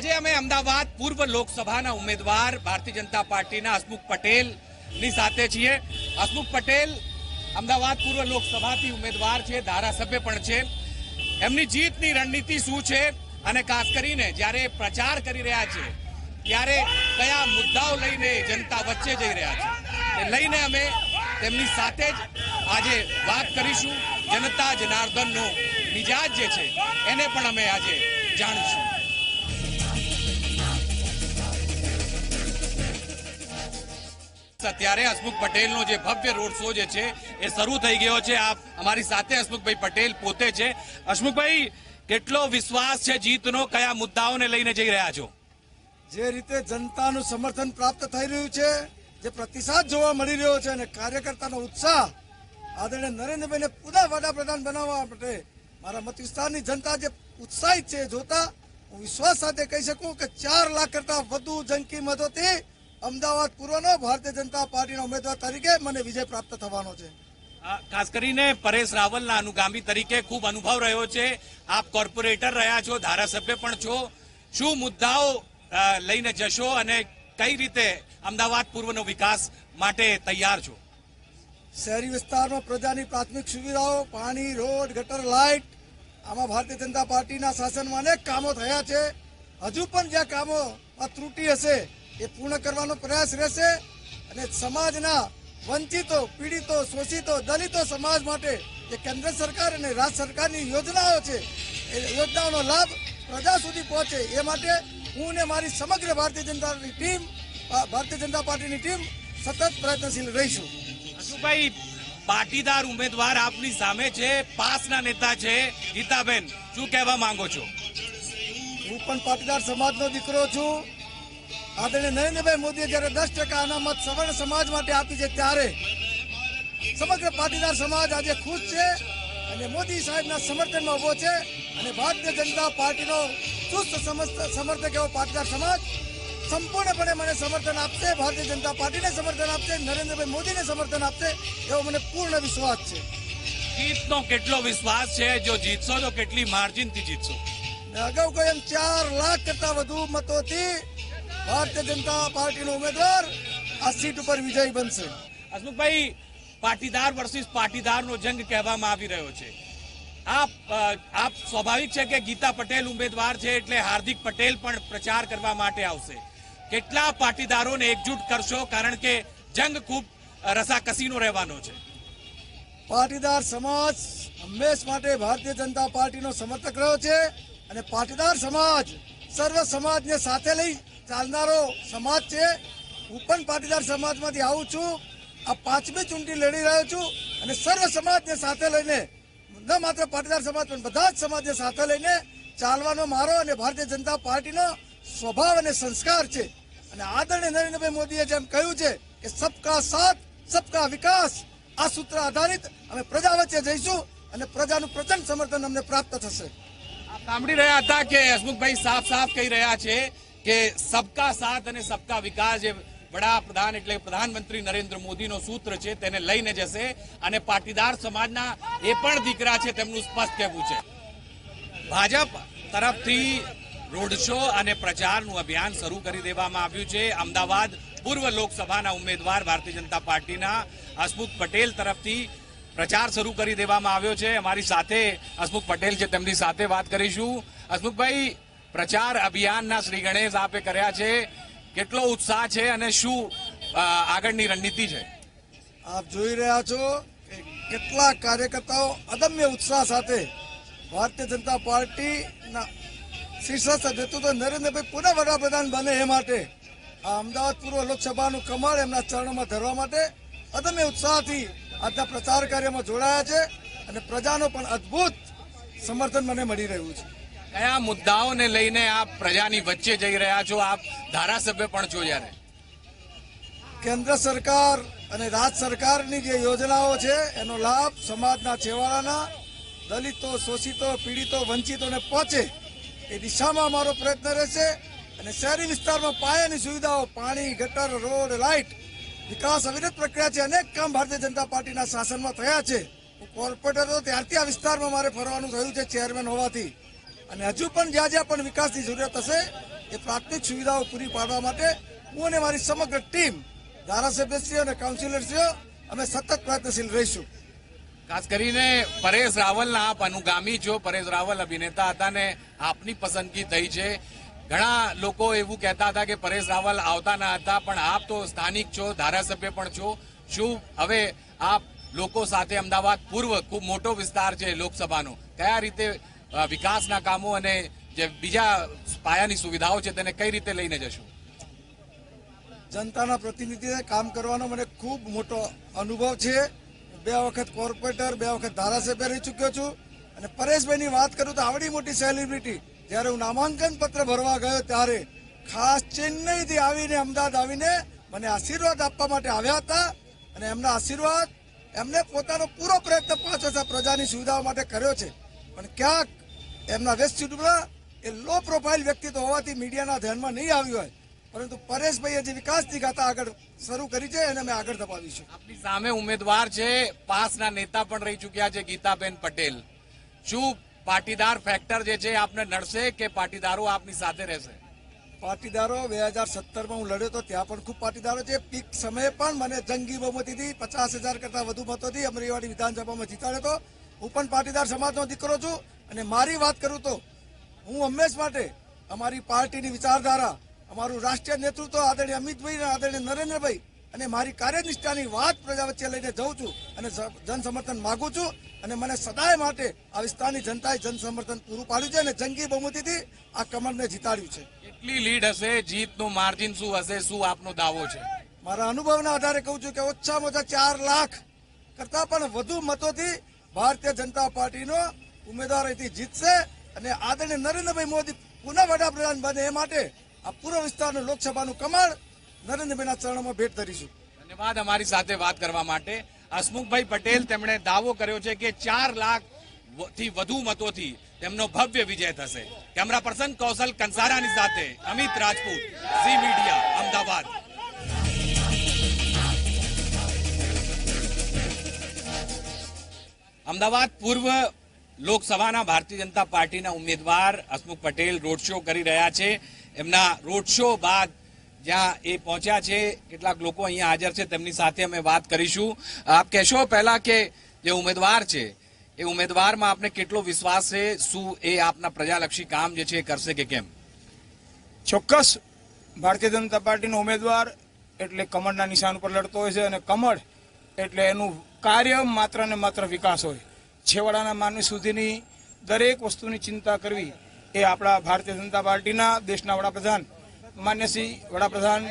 આજે અમે અમદાવાદ પૂર્વ લોકસભાના ઉમેદવાર ભારતીય જનતા પાર્ટીના હસમુખ પટેલની સાથે છીએ. હસમુખ પટેલ અમદાવાદ પૂર્વ લોકસભાથી ઉમેદવાર છે, ધારાસભ્ય પણ છે. એમની જીતની રણનીતિ શું છે અને ખાસ કરીને જ્યારે પ્રચાર કરી રહ્યા છે, ત્યારે કયા મુદ્દાઓ લઈને જનતા વચ્ચે જઈ રહ્યા છે? એ લઈને અમે તેમની સાથે જ આજે વાત કરીશું. જનતા જનાર્દનનો મિજાજ જે છે, એને પણ અમે આજે જાણીશું. અત્યારે હસમુખ પટેલનો જે ભવ્ય રોડ શો જે છે, એ શરૂ થઈ ગયો છે. આપ અમારી સાથે હસમુખભાઈ પટેલ પોતે છે. હસમુખભાઈ, કેટલો વિશ્વાસ છે જીતનો? કયા મુદ્દાઓને લઈને જઈ રહ્યા છો? જે રીતે જનતાનું સમર્થન પ્રાપ્ત થઈ રહ્યું છે, જે પ્રતિસાદ જોવા મળી રહ્યો છે અને કાર્યકર્તાનો ઉત્સાહ આદરણીય નરેન્દ્રભાઈને પુનઃ વડાપ્રધાન બનાવવા માટે મારા મત વિસ્તારની જનતા જે ઉત્સાહિત છે જોતા હું વિશ્વાસ સાથે કહી શકું કે ચાર લાખ કરતા વધુ જંકી મતોથી અમદાવાદ પૂર્વનો ભારતીય જનતા પાર્ટીના ઉમેદવાર તરીકે મને વિજય પ્રાપ્ત થવાનો છે. આ ખાસ કરીને પરેશ રાવલના અનુગામી તરીકે ખૂબ અનુભવ રહ્યો છે. આપ કોર્પોરેટર રહ્યા છો ધારાસભ્ય પણ છો. શું મુદ્દાઓ લઈને જશો અને કઈ રીતે અમદાવાદ પૂર્વનો વિકાસ માટે તૈયાર છો? શહેરી વિસ્તારમાં પ્રજાની પ્રાથમિક સુવિધાઓ પાણી રોડ ગટર લાઇટ આમાં ભારતીય જનતા પાર્ટીના શાસનમાં અનેક કામો થયા છે. હજુ પણ જ્યાં કામો ત્રુટિ હશે એ પૂર્ણ કરવાનો પ્રયાસ રહેશે અને સમાજના વંચિતો પીડિતો શોષિતો દલિતો સમાજ માટે જે કેન્દ્ર સરકાર અને રાજ્ય સરકારની યોજનાઓ છે એ યોજનાઓનો લાભ પ્રજા સુધી પહોંચે એ માટે હું ને મારી સમગ્ર ભારતીય જનતાની ટીમ ભારતીય જનતા પાર્ટીની ટીમ સતત પ્રયત્નશીલ રહીશું. અશુભાઈ પાટીદાર ઉમેદવાર આપની સામે છે પાસના નેતા છે ગીતાબેન. શું કહેવા માંગો છો? હું પણ પાટીદાર સમાજનો દીકરો છું. આદરણીય નરેન્દ્રભાઈ મોદીએ જ્યારે દસ ટકા અનામત સવર્ણ સમાજ માટે આપી છે ત્યારે સમગ્ર પાટીદાર સમાજ આજે ખુશ છે અને મોદી સાહેબના સમર્થનમાં ઊભો છે અને ભારતીય જનતા પાર્ટીનો ચુસ્ત સમર્થક એવો પાટીદાર સમાજ સંપૂર્ણપણે મને સમર્થન આપશે ભારતીય જનતા પાર્ટીને સમર્થન આપશે નરેન્દ્રભાઈ મોદીને સમર્થન આપશે એવો મને પૂર્ણ વિશ્વાસ છે. જીતનો કેટલો વિશ્વાસ છે? જો જીતશો તો કેટલી માર્જિનથી જીતશો? અગાઉ કોઈ એમ ચાર લાખ કરતા વધુ મતોથી ભારતીય જનતા પાર્ટીનો ઉમેદવાર આ સીટ ઉપર વિજય બનશે. હસમુખભાઈ પાટીદાર વર્સિસ પાટીદારનો જંગ કહેવામાં આવી રહ્યો છે. આપ આપ સ્વાભાવિક છે કે ગીતા પટેલ ઉમેદવાર છે એટલે હાર્દિક પટેલ પણ પ્રચાર કરવા માટે આવશે. કેટલા પાટીદારોને એકજૂટ કરશો કારણ કે જંગ ખૂબ રસાકસીનો રહેવાનો છે. પાટીદાર સમાજ હંમેશ માટે ભારતીય જનતા પાર્ટીનો સમર્થક રહ્યો છે અને પાટીદાર સમાજ સર્વ સમાજને સાથે લઈ ચાલનારો સમાજ છે. હું પણ પાટીદાર સમાજમાંથી આવું છું. આ પાંચમી ચૂંટણી લડી રહ્યો છું અને સર્વ સમાજને સાથે લઈને, ન માત્ર પાટીદાર સમાજ, પણ બધા જ સમાજને સાથે લઈને ચાલવાનો મારો અને ભારતીય જનતા પાર્ટીનો સ્વભાવ અને સંસ્કાર છે. અને આદરણીય નરેન્દ્રભાઈ મોદીએ જેમ કહ્યું છે કે સબકા સાથ, સબકા વિકાસ આ સૂત્ર આધારિત અમે પ્રજા વચ્ચે જઈશું અને પ્રજાનું પ્રચંડ સમર્થન અમને પ્રાપ્ત થશે. સાંભળી રહ્યા હતા કે હસમુખભાઈ સાફ સાફ કહી રહ્યા છે કે સબકા સાથ અને સબકા વિકાસ જે વડાપ્રધાન એટલે પ્રધાનમંત્રી નરેન્દ્ર મોદીનો સૂત્ર છે તેને લઈને જશે અને પાટીદાર સમાજના એ પણ દીકરા છે તેમનું સ્પષ્ટ કહેવું છે. ભાજપ તરફથી રોડ શો અને પ્રચારનું અભિયાન શરૂ કરી દેવામાં આવ્યું છે. અમદાવાદ પૂર્વ લોકસભાના ઉમેદવાર ભારતીય જનતા પાર્ટીના હસમુખ પટેલ તરફથી પ્રચાર શરૂ કરી દેવામાં આવ્યો છે. અમારી સાથે હસમુખ પટેલ છે. તેમની સાથે વાત કરીશું. હસમુખભાઈ પ્રચાર અભિયાનના શ્રી ગણેશ આપે કર્યા છે. કેટલો ઉત્સાહ છે અને શું આગળની રણનીતિ છે? આપ જોઈ રહ્યા છો કે કેટલા કાર્યકર્તાઓ અદમ્ય ઉત્સાહ સાથે ભારતીય જનતા પાર્ટીના શીર્ષસ્થ નેતૃત્વ નરેન્દ્રભાઈ પુનઃ વડાપ્રધાન બને એ માટે આ અમદાવાદ પૂર્વ લોકસભાનું કમળ એમના ચરણોમાં ધરવા માટે અદમ્ય ઉત્સાહથી આજના પ્રચાર કાર્યમાં જોડાયા છે અને પ્રજાનો પણ અદ્ભુત સમર્થન મને મળી રહ્યું છે. કયા મુદ્દાઓને લઈને આપ પ્રજાની વચ્ચે જઈ રહ્યા છો, આપ ધારાસભ્ય પણ છો જ્યારે. કેન્દ્ર સરકાર અને રાજ્ય સરકારની જે યોજનાઓ છે, એનો લાભ સમાજના છેવાડાના દલિતો, શોષિતો, પીડિતો, વંચિતોને પહોંચે એ દિશામાં અમારો પ્રયત્ન રહેશે અને શહેરી વિસ્તારમાં પાયાની સુવિધાઓ, પાણી, ગટર, રોડ, લાઇટ, વિકાસ અવિરત પ્રક્રિયા છે. અનેક કામ ભારતીય જનતા પાર્ટીના શાસનમાં થયા છે. હું કોર્પોરેટર હતો, ત્યારથી આ વિસ્તારમાં મારે ફરવાનું થયું છે ચેરમેન હોવાથી. અને હજુ પણ જ્યાં જ્યાં પણ વિકાસની જરૂરિયાત હશે, એ પ્રાથમિક સુવિધાઓ પૂરી પાડવા માટે હું અને મારી સમગ્ર ટીમ, ધારાસભ્યશ્રીઓ અને કાઉન્સિલરશ્રીઓ, અમે સતત પ્રયત્નશીલ રહીશું. ખાસ કરીને પરેશ રાવલના આપ અનુગામી છો. પરેશ રાવલ અભિનેતા હતા ને આપની પસંદગી થઈ છે. ઘણા લોકો એવું કહેતા હતા કે પરેશ રાવલ આવતા ના હતા, પણ આપ તો સ્થાનિક છો, ધારાસભ્ય પણ છો. શું હવે આપ લોકો સાથે અમદાવાદ પૂર્વ ખૂબ મોટો વિસ્તાર છે લોકસભાનો? કયા રીતે વિકાસના કામો અને જે બીજા પાયાની સુવિધાઓ છે તેને કઈ રીતે લઈને જશો? જનતાના પ્રતિનિધિએ કામ કરવાનો મને ખૂબ મોટો અનુભવ છે. બે વખત કોર્પોરેટર, બે વખત ધારાસભ્ય રહી ચૂક્યો છું. અને પરેશભાઈની વાત કરું તો આવડી મોટી સેલિબ્રિટી. જ્યારે હું નામાંકન પત્ર ભરવા ગયો ત્યારે ખાસ ચેન્નઈથી આવીને, અમદાવાદ આવીને મને આશીર્વાદ આપવા માટે આવ્યા હતા. અને એમના આશીર્વાદ એમને પોતાનો પૂરો પ્રયત્ન પાંચ વર્ષ પ્રજાની સુવિધાઓ માટે કર્યો છે. પણ ક્યાંક એમના વેસ્ટ શેડ્યુલમાં એ લો પ્રોફાઇલ વ્યક્તિત્વ હોવાથી મીડિયાના ધ્યાનમાં નહીં આવ્યું હોય. પરંતુ પરેશભાઈએ જે વિકાસની ગાથા આગળ શરૂ કરી છે એને અમે આગળ ધપાવીશું આપની સામે ઉમેદવાર છે પાસના નેતા પણ રહી ચૂક્યા છે ગીતાબેન પટેલ. શું પાટીદાર ફેક્ટર જે છે આપને નડશે કે પાટીદારો આપની સાથે રહેશે? પાટીદારો બે હજાર સત્તરમાં હું લડ્યો તો ત્યાં પણ ખૂબ પાટીદારો છે. પીક સમયે પણ મને જંગી બહુમતીથી પચાસ હજાર કરતા વધુ મતોથી અમરેવાડી વિધાનસભામાં જીતાડ્યો હતો. હું પણ પાટીદાર સમાજનો દીકરો છું. અને મારી વાત કરું તો હું હંમેશ માટે અમારી પાર્ટીની વિચારધારા અમારું રાષ્ટ્રીય નેતૃત્વ આદરણીય અમિતભાઈ અને આદરણીય નરેન્દ્રભાઈ અને મારી કાર્યનિષ્ઠાની વાત પ્રજા વચ્ચે લઈને જઉં છું અને જન સમર્થન માગું છું અને મને સદાય માટે આ વિસ્તારની જનતાએ જન સમર્થન પૂરું પાડ્યું છે અને જંગી બહુમતીથી આ કમળને જીતાડ્યું છે. કેટલી લીડ હશે? જીતનું માર્જિન શું હશે? શું આપનો દાવો છે? મારા અનુભવના આધારે કહું છું કે ઓછામાં ઓછા ચાર લાખ કરતા પણ વધુ મતોથી ભારતીય જનતા પાર્ટીનો ઉમેદવાર અહીંથી જીતશે અને આદરણીય નરેન્દ્રભાઈ મોદી પુનઃ વડાપ્રધાન બને એ માટે આ પૂર્વ વિસ્તારનું લોકસભાનું કમળ નરેન્દ્રભાઈના ચરણોમાં ભેટ ધરીશું. ધન્યવાદ અમારી સાથે વાત કરવા માટે. હસમુખભાઈ પટેલ, તેમણે દાવો કર્યો છે કે ચાર લાખથી વધુ મતોથી તેમનો ભવ્ય વિજય થશે. કેમેરા પર્સન કૌશલ કંસારાની સાથે અમિત રાજપૂત, ઝી મીડિયા, અમદાવાદ. અમદાવાદ પૂર્વ લોકસભાના ભારતીય જનતા પાર્ટીના ઉમેદવાર હસમુખ પટેલ રોડ શો કરી રહ્યા છે. એમના રોડ શો બાદ જ્યાં એ પહોંચ્યા છે, કેટલાક લોકો અહીંયા હાજર છે, તેમની સાથે અમે વાત કરીશું. આપ કહેશો પહેલા કે જે ઉમેદવાર છે, એ ઉમેદવારમાં આપને કેટલો વિશ્વાસ છે? શું એ આપના પ્રજાલક્ષી કામ જે છે એ કરશે કે કેમ? ચોક્કસ. ભારતીય જનતા પાર્ટીનો ઉમેદવાર એટલે કમળના નિશાન ઉપર લડતો હોય છે અને કમળ એટલે એનું કાર્ય માત્ર ને માત્ર વિકાસ હોય. છેવાડાના માનવી સુધીની દરેક વસ્તુની ચિંતા કરવી એ આપણા ભારતીય જનતા પાર્ટીના દેશના વડાપ્રધાન માન્ય શ્રી વડાપ્રધાન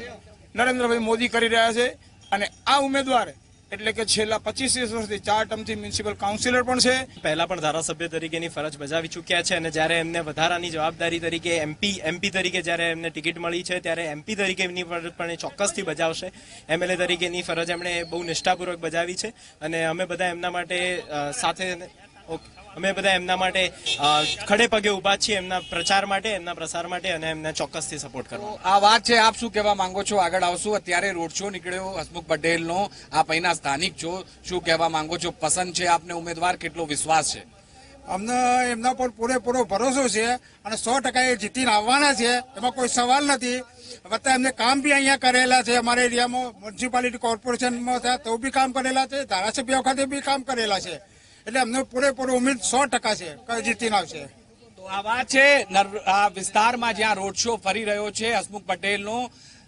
નરેન્દ્રભાઈ મોદી કરી રહ્યા છે. અને આ ઉમેદવાર એટલે કે છેલ્લા પચીસ વર્ષથી ચાર ટર્મથી મ્યુનિસિપલ કાઉન્સિલર પણ છે. પહેલા પણ ધારાસભ્ય તરીકેની ફરજ બજાવી ચૂક્યા છે અને જ્યારે એમને વધારાની જવાબદારી તરીકે એમપી એમપી તરીકે જ્યારે એમને ટિકિટ મળી છે ત્યારે એમપી તરીકેની ફરજ પણ ચોક્કસથી બજાવશે. એમએલએ તરીકેની ફરજ એમણે બહુ નિષ્ઠાપૂર્વક બજાવી છે અને અમે બધા એમના માટે સાથે ઓકે, અમે બધા એમના માટે ખડે પગે ઊભા છીએ એમના પ્રચાર માટે એમના પ્રસાર માટે અને એમને ચોક્કસથી સપોર્ટ કરો આ વાત છે આપ શું કહેવા માંગો છો? આગળ આવશું. અત્યારે રોડ શો નીકળ્યો હસમુખ પટેલનો. આપ અહીંના સ્થાનિક છો. શું કહેવા માંગો છો? પસંદ છે આપને ઉમેદવાર? કેટલો વિશ્વાસ છે? અમને એમના પર પૂરેપૂરો ભરોસો છે અને સો ટકા એ જીતીને આવવાના છે. એમાં કોઈ સવાલ નથી. વત્તા એમને કામ બી અહીંયા કરેલા છે. અમારા એરિયામાં મ્યુનિસિપાલિટી કોર્પોરેશનમાં થયા તો બી કામ કરેલા છે. ધારાસભ્ય વખતે બી કામ કરેલા છે. એટલે અમને પૂરેપૂરો ઉમેદ સો ટકા છે કે જીતીને આવશે. તો આ વાત છે આ વિસ્તારમાં જ્યાં રોડ શો ફરી રહ્યો છે, હસમુખ પટેલનો,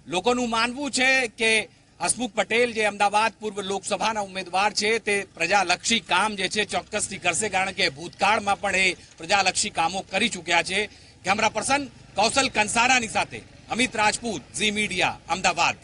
લોકોનું માનવું છે કે હસમુખ પટેલ જે અમદાવાદ પૂર્વ લોકસભાના ઉમેદવાર છે, તે પ્રજાલક્ષી કામ જે છે ચોક્કસથી કરશે, કારણ કે ભૂતકાળમાં પણ એ પ્રજાલક્ષી કામો કરી ચૂક્યા છે. કેમેરા પર્સન કૌશલ કંસારાની સાથે અમિત રાજપૂત, ઝી મીડિયા, અમદાવાદ.